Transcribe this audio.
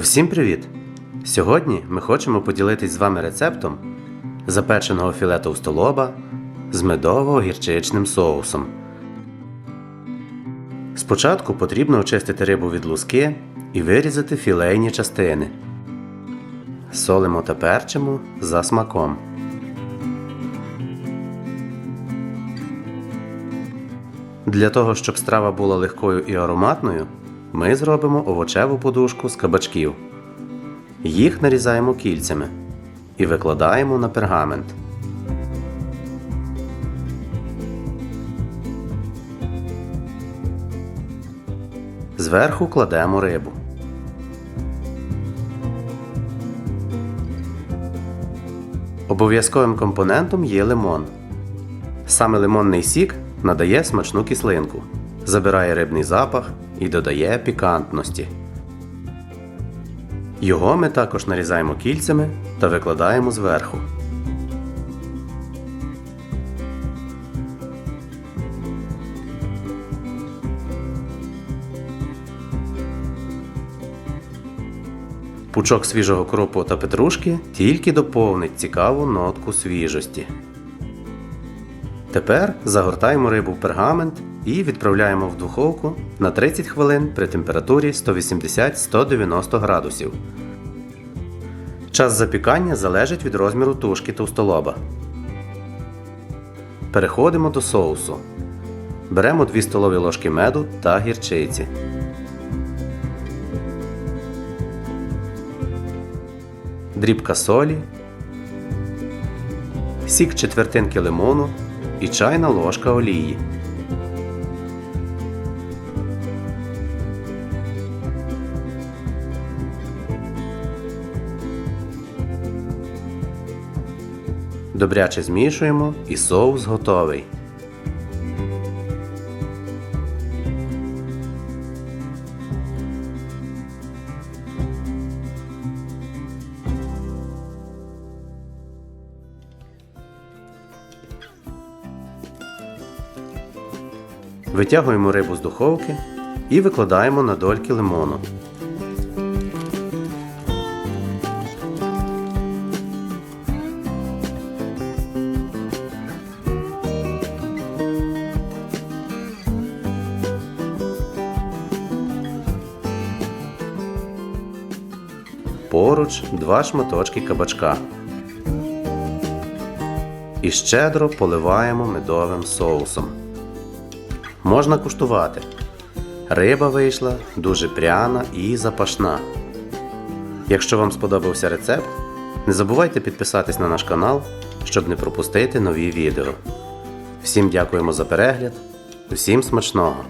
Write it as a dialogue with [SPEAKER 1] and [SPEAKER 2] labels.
[SPEAKER 1] Всім привіт! Сьогодні ми хочемо поділитись з вами рецептом запеченого філе товстолоба з медово-гірчичним соусом. Спочатку потрібно очистити рибу від луски і вирізати філейні частини. Солимо та перчимо за смаком. Для того, щоб страва була легкою і ароматною, ми зробимо овочеву подушку з кабачків. Їх нарізаємо кільцями і викладаємо на пергамент. Зверху кладемо рибу. Обов'язковим компонентом є лимон. Саме лимонний сік надає смачну кислинку, забирає рибний запах і додає пікантності. Його ми також нарізаємо кільцями та викладаємо зверху. Пучок свіжого кропу та петрушки тільки доповнить цікаву нотку свіжості. Тепер загортаємо рибу в пергамент і відправляємо в духовку на 30 хвилин при температурі 180-190 градусів. Час запікання залежить від розміру тушки товстолоба. Переходимо до соусу. Беремо 2 столові ложки меду та гірчиці. Дрібка солі, сік четвертинки лимону і чайна ложка олії. Добряче змішуємо і соус готовий. Витягуємо рибу з духовки і викладаємо на дольки лимону. Поруч два шматочки кабачка. І щедро поливаємо медовим соусом. Можна куштувати. Риба вийшла дуже пряна і запашна. Якщо вам сподобався рецепт, не забувайте підписатись на наш канал, щоб не пропустити нові відео. Всім дякуємо за перегляд, усім смачного!